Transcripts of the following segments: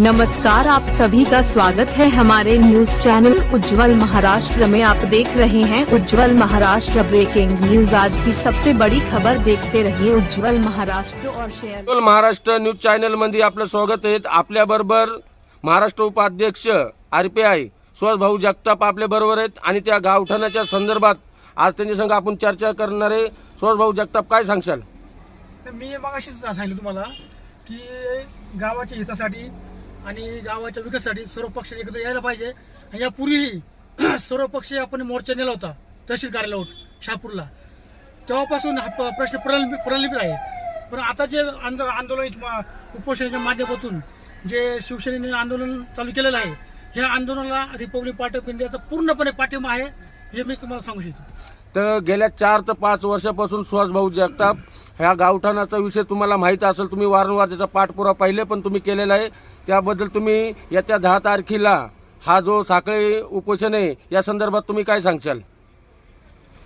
नमस्कार आप सभी का स्वागत है हमारे न्यूज चैनल उज्जवल महाराष्ट्र में। आप देख रहे हैं उज्जवल महाराष्ट्र ब्रेकिंग न्यूज आज की सबसे बड़ी खबर देखते रहिए उज्जवल महाराष्ट्र और शेयर उज्ज्वल महाराष्ट्र न्यूज चॅनलमध्ये आपलं स्वागत आहे. आपल्या बरोबर महाराष्ट्र उपाध्यक्ष आर पी आय सुहास भाऊ जगताप आपल्या बरोबर आहेत आणि त्या गावठाणाच्या संदर्भात आज त्यांच्या संग आपण चर्चा करणार आहे. सुहास भाऊ जगताप काय सांगशाल? तर मी मगाशीच सांगितलं तुम्हाला की गावाच्या हितासाठी आणि गावाच्या विकासासाठी सर्व पक्ष एकत्र यायला पाहिजे. आणि यापूर्वीही सर्व पक्ष आपण मोर्चा नेला होता तहसील कार्यालयावर शहापूरला. तेव्हापासून हा प्रश्न प्रलंबित प्रलंबित आहे. पण आता जे आंदो आंदोलन उपोषणाच्या माध्यमातून जे शिवसेनेने आंदोलन चालू केलेलं आहे ह्या आंदोलनाला रिपब्लिक पार्टी ऑफ इंडियाचा पूर्णपणे पाठिंबा आहे हे मी तुम्हाला सांगू इच्छितो. तर गेल्या चार ते पाच वर्षापासून सुहास भाऊ जगताप ह्या गावठाणाचा विषय तुम्हाला माहीत असेल तुम्ही वारंवार त्याचा पाठपुरावा पहिले पण तुम्ही केलेला आहे. त्याबद्दल तुम्ही येत्या दहा तारखेला हा जो साखळी उपोषण आहे या संदर्भात तुम्ही काय सांगशाल?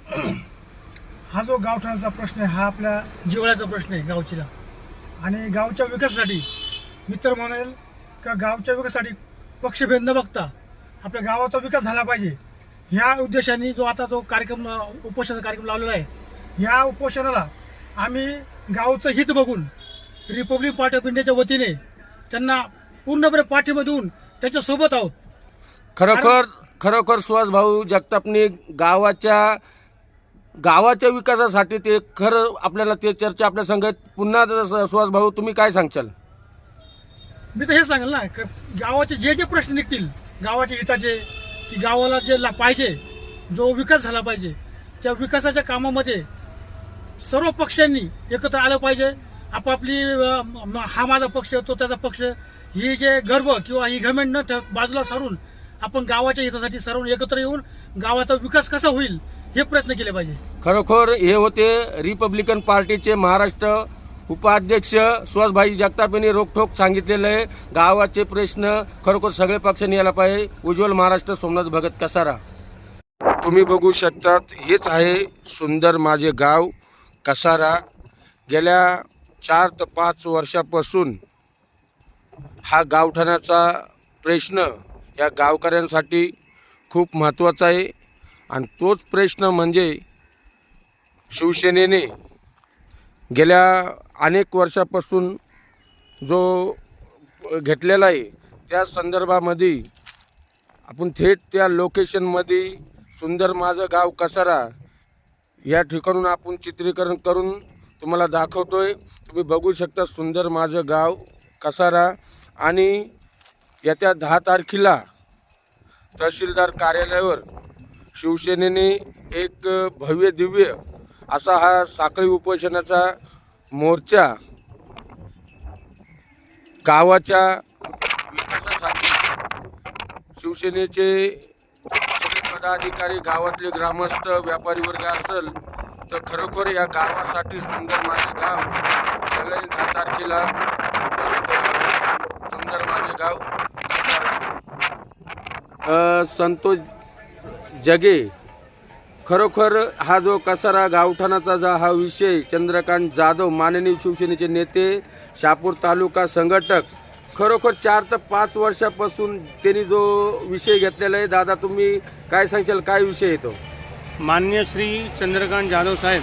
हा जो गावठाणाचा प्रश्न आहे हा आपल्या जिवळ्याचा प्रश्न आहे गावचीला. आणि गावच्या विकासासाठी मित्र म्हणेल का गावच्या विकासासाठी पक्षभेद न बघता आपल्या गावाचा विकास झाला पाहिजे. ह्या उद्देशाने जो आता जो कार्यक्रम अ, उपोषणाचा कार्यक्रम लावलेला आहे ह्या उपोषणाला आम्ही गावचं हित बघून रिपब्लिक पार्टी ऑफ इंडियाच्या वतीने त्यांना पूर्णपणे पाठिंबा देऊन त्याच्यासोबत आहोत. खरोखर खरोखर सुहास भाऊ जगतापने गावाच्या गावाच्या विकासासाठी ते खरं आपल्याला ते चर्चा आपल्या संगत पुन्हा सुहास भाऊ तुम्ही काय सांगशाल? मी तर हे सांगेल ना गावाचे जे जे प्रश्न निघतील गावाच्या हिताचे की गावाला जे ला- पाहिजे जो विकास झाला पाहिजे त्या विकासाच्या कामामध्ये सर्व पक्षांनी एकत्र आलं पाहिजे. आपापली हा माझा पक्ष तो त्याचा पक्ष ही जे गर्व किंवा ही घमेंट न बाजूला सारून आपण गावाच्या हितासाठी सर्व एकत्र येऊन गावाचा विकास कसा होईल हे प्रयत्न केले पाहिजे. खरोखर हे होते रिपब्लिकन पार्टीचे महाराष्ट्र उपाध्यक्ष सुहासभाई जगताप यांनी रोखोक सांगितलेलं आहे. गावाचे प्रश्न खरोखर सगळे पक्षांनी यायला पाहिजे. उज्ज्वल महाराष्ट्र सोमनाथ भगत कसारा. तुम्ही बघू शकतात हेच आहे सुंदर माझे गाव कसारा. गेल्या चार ते पाच वर्षापासून हा गावठाण्याचा प्रश्न या गावकऱ्यांसाठी खूप महत्त्वाचा आहे. आणि तोच प्रश्न म्हणजे शिवसेनेने गेल्या अनेक वर्षापासून जो घेतलेला आहे त्या संदर्भामध्ये आपण थेट त्या लोकेशनमध्ये सुंदर माझं गाव कसारा या ठिकाणून आपण चित्रीकरण करून तुम्हाला दाखवतो आहे तुम्ही बघू शकता सुंदर माझं गाव कसारा आणि येत्या दहा तारखेला तहसीलदार कार्यालयावर शिवसेनेने एक भव्य दिव्य असा हा साखळी उपोषणाचा मोर्चा गावाच्या विकासासाठी शिवसेनेचे सगळे पदाधिकारी गावातले ग्रामस्थ व्यापारी वर्ग असेल तर खरोखर या गावासाठी सुंदर माझे गाव सगळ्यांनी दहा तारखेला सुंदर माझे गाव संतोष जगे खरोखर हा जो कसारा गावठाणाचा जा हा विषय चंद्रकांत जाधव माननीय शिवसेनेचे नेते शापूर तालुका संघटक खरोखर चार ते पाच वर्षापासून त्यांनी जो विषय घेतलेला आहे दादा तुम्ही काय सांगशाल काय विषय येतो मान्य श्री चंद्रकांत जाधव साहेब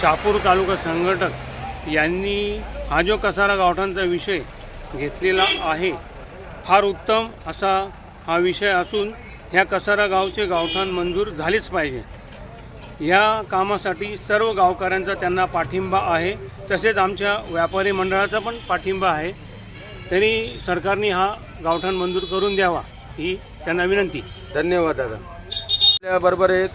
शापूर तालुका संघटक यांनी हा जो कसारा गावठाणचा विषय घेतलेला आहे फार उत्तम असा हा विषय असून ह्या कसारा गावचे गावठाण मंजूर झालेच पाहिजे. या कामासाठी सर्व गावकऱ्यांचा त्यांना पाठिंबा आहे. तसेच आमच्या व्यापारी मंडळाचा पण पाठिंबा आहे. तरी सरकारने हा गावठाण मंजूर करून द्यावा ही त्यांना विनंती. धन्यवाद दादा. आपल्याबरोबर आहेत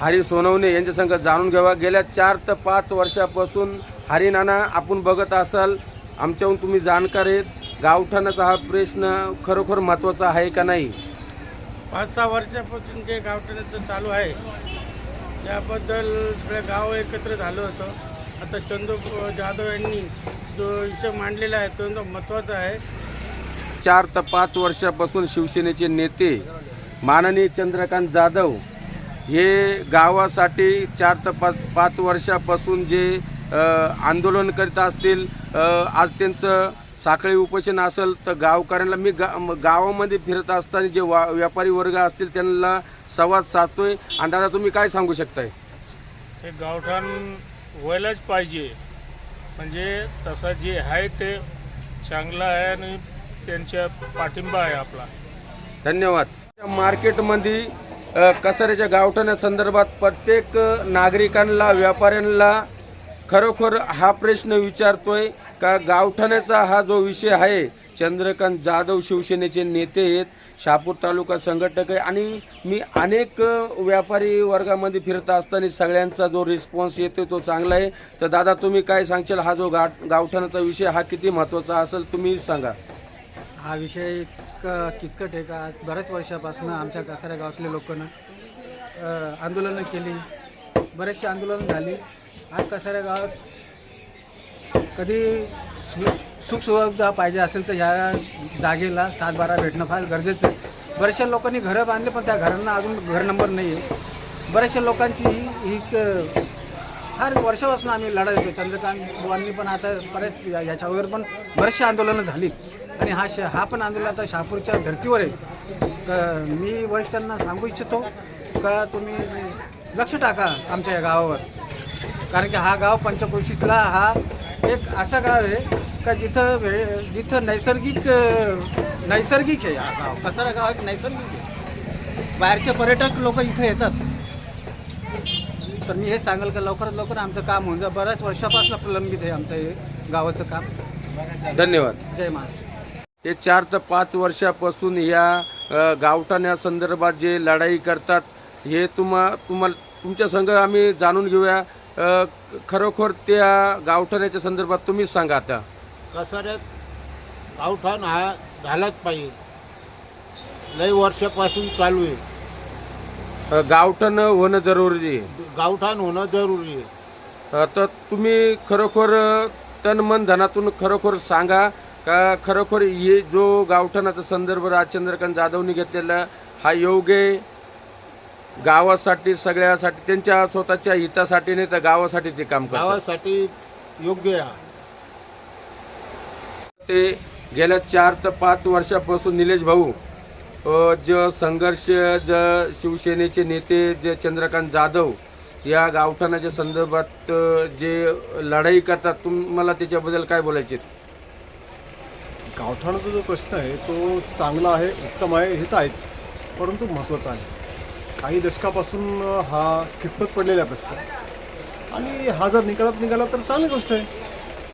हरी सोनवणे यांच्या संग जाणून घ्यावा. गेल्या चार ते पाच वर्षापासून हरी नाना आपण बघत असाल आमच्याहून तुम्ही जाणकार आहेत. गावठाणाचा हा प्रश्न खरोखर महत्त्वाचा आहे का नाही? पाच सहा वर्षापासून जे गावठाणाचं चालू आहे त्याबद्दल सगळं गाव एकत्र झालं होतं. आता चंदू जाधव यांनी जो विषय मांडलेला आहे तो महत्त्वाचा आहे. चार ते पाच वर्षापासून शिवसेनेचे नेते माननीय चंद्रकांत जाधव हे गावासाठी चार ते पाच पाच वर्षापासून जे आंदोलन करीत असतील आज त्यांचं साखळी उपोषण असेल तर गावकऱ्यांना मी गा गावामध्ये फिरत असताना जे वा व्यापारी वर्ग असतील त्यांना संवाद साधतोय. आणि दादा तुम्ही काय सांगू शकताय? हे गावठाण व्हायलाच पाहिजे. म्हणजे तसं जे आहे ते चांगलं आहे आणि त्यांच्या पाठिंबा आहे आपला. धन्यवाद. मार्केटमध्ये अ, कसाऱ्याच्या गावठाण्यासंदर्भात प्रत्येक नागरिकांना व्यापाऱ्यांना खरोखर हा प्रश्न विचारतोय. का गावठाण्याचा हा जो विषय आहे चंद्रकांत जाधव शिवसेनेचे नेते आहेत शहापूर तालुका संघटक आहे आणि मी अनेक व्यापारी वर्गामध्ये फिरत असताना सगळ्यांचा जो रिस्पॉन्स येतो तो चांगला आहे. तर दादा तुम्ही काय सांगशाल? हा जो गा गावठाणाचा विषय हा किती महत्त्वाचा असेल तुम्ही सांगा. हा विषय किचकट आहे का? आज बऱ्याच वर्षापासून आमच्या कसाऱ्या गावातल्या लोकांना आंदोलनं केली. बरेचशी आंदोलनं झाली. आज कसाऱ्या गावात कधी सु सुखसुविधा पाहिजे असेल तर ह्या जागेला सात बारा भेटणं फार गरजेचं आहे. बऱ्याचशा लोकांनी घरं बांधले पण त्या घरांना अजून घर नंबर नाही आहे. बऱ्याचशा लोकांची ही फार वर्षापासून आम्ही लढा देतो चंद्रकांत बुवांनी पण आता बऱ्याच या- याच्यावर पण बरेचसे आंदोलनं झालीत. आणि हा श हा पण आंदोलन आता शहापूरच्या धर्तीवर आहे. मी वरिष्ठांना सांगू इच्छितो का तुम्ही लक्ष टाका आमच्या या गावावर. कारण की हा गाव पंचक्रोशीतला हा एक असा गाव आहे का जिथं वे जिथं नैसर्गिक नैसर्गिक आहे हा गाव. कसारा गाव एक नैसर्गिक आहे. बाहेरचे पर्यटक लोक इथे येतात. तर मी हे सांगाल का लवकरात लवकर आमचं काम होऊन जा बऱ्याच वर्षापासून प्रलंबित आहे आमचं हे गावाचं काम. धन्यवाद. जय महाराज. हे चार ते पाच वर्षापासून या गावठाण्यासंदर्भात जे लढाई करतात हे तुम्हा तुम्हाला तुमच्या संघ आम्ही जाणून घेऊया. खरोखर त्या गावठाण्याच्या संदर्भात तुम्हीच सांगा आता. कसाऱ्यात गावठाण हा झालाच पाहिजे. लई वर्षापासून चालू आहे. अ, गावठाण होणं जरुरी आहे. गावठाण होणं जरुरी आहे. अ, तर तुम्ही खरोखर अ, तन मन धनातून खरोखर सांगा का खरोखर हे जो गावठाणाचा संदर्भ राज चंद्रकांत जाधवनी घेतलेला हा योग्य आहे? गावासाठी सगळ्यासाठी त्यांच्या स्वतःच्या हितासाठी नाही तर गावासाठी ते काम करतात. गावासाठी योग्य आहे ते गेल्या चार ते पाच वर्षापासून निलेश भाऊ अ, जे संघर्ष ज शिवसेनेचे नेते जे चंद्रकांत जाधव या गावठाणाच्या संदर्भात अ, जे लढाई करतात तुम्हाला त्याच्याबद्दल काय बोलायचे? गावठाणाचा जो प्रश्न आहे तो चांगला आहे उत्तम आहे हे तर आहेच परंतु महत्त्वाचा आहे. काही दशकापासून हा खिटपत पडलेला प्रश्न. आणि हा जर निकालात निघाला तर चांगली गोष्ट आहे.